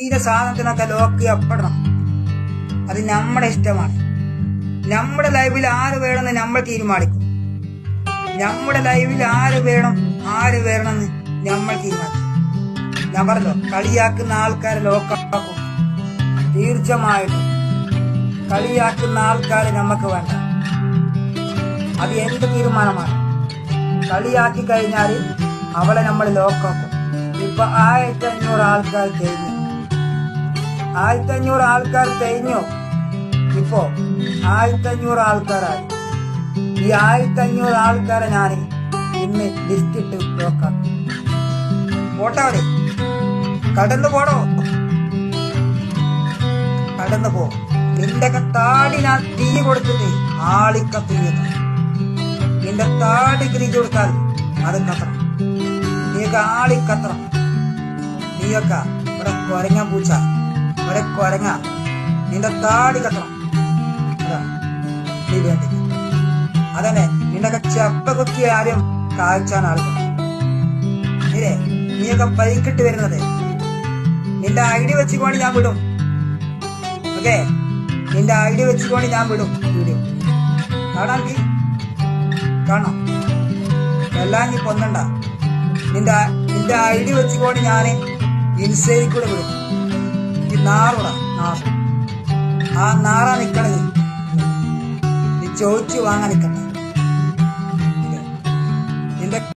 ഈ സാധനത്തിനൊക്കെ ലോക്ക് എപ്പെടണം അത് നമ്മുടെ ഇഷ്ടമാണ്. നമ്മുടെ ലൈഫിൽ ആര് വേണമെന്ന് നമ്മൾ തീരുമാനിക്കും. നമ്മുടെ ലൈഫിൽ ആര് വേണം ആര് വേണമെന്ന് നമ്മൾ തീരുമാനിക്കും. പറഞ്ഞല്ലോ കളിയാക്കുന്ന ആൾക്കാരെ ലോക്കാക്കും തീർച്ചയായിട്ടും കളിയാക്കുന്ന ആൾക്കാരെ നമുക്ക് വേണ്ട. അത് എന്ത് തീരുമാനമാണ്? കളിയാക്കി കഴിഞ്ഞാൽ അവളെ നമ്മൾ ലോക്കാക്കും ഇപ്പൊ ആയിരത്തി അഞ്ഞൂറ് ആൾക്കാർ കഴിഞ്ഞു. ആയിരത്തി അഞ്ഞൂറ് ആൾക്കാർ തെയ്ഞ്ഞോ ഇപ്പോ ആയിരത്തി അഞ്ഞൂറ് ആൾക്കാരായി. ഈ ആയിരത്തി അഞ്ഞൂറ് ആൾക്കാരെ ഞാൻ ഇന്ന് ലിസ്റ്റ് ഇട്ട് നോക്കാം പോട്ടാടി കടന്നു പോടോ. കടന്നു പോ. നിന്റെ താടി ഞാൻ തീ കൊടുത്തിട്ട് ആളിക്കത്തില്ല നിന്റെ താടി തിരിച്ചു കൊടുത്താൽ അത് കത്തണം. നീയൊക്കെ ആളിക്കത്തണം നീയൊക്കെ ഇവിടെ കൊരങ്ങ പൂച്ച. ഇവിടെ കുഴങ്ങ നിന്റെ താടി കത്തണം അതാ നീ വേണ്ടി അതന്നെ നിന്റെ ചെപ്പ കുത്തി ആരും കാഴ്ചാൻ ഇല്ലേ നീയൊക്കെ പൈക്കിട്ട് വരുന്നത്? നിന്റെ ഐ ഡി വെച്ചുകൊണ്ട് ഞാൻ വിടും. ഓക്കെ? നിന്റെ ഐ ഡി വെച്ചുകൊണ്ട് ഞാൻ വിടും വീഡിയോ. കാണാൻ കാണാം എല്ലാം നീ കൊന്നണ്ട നിന്റെ നിന്റെ ഐ ഡി വെച്ചുകൊണ്ട് ഞാൻ ഇൻസ്റ്റയിൽ കൂടെ വിടും. ഈ നാറുടാ നാറ്. ആ നാറാ നിക്കണത്. നീ ചോദിച്ചു വാങ്ങാൻ നിക്കണ്ട. നിന്റെ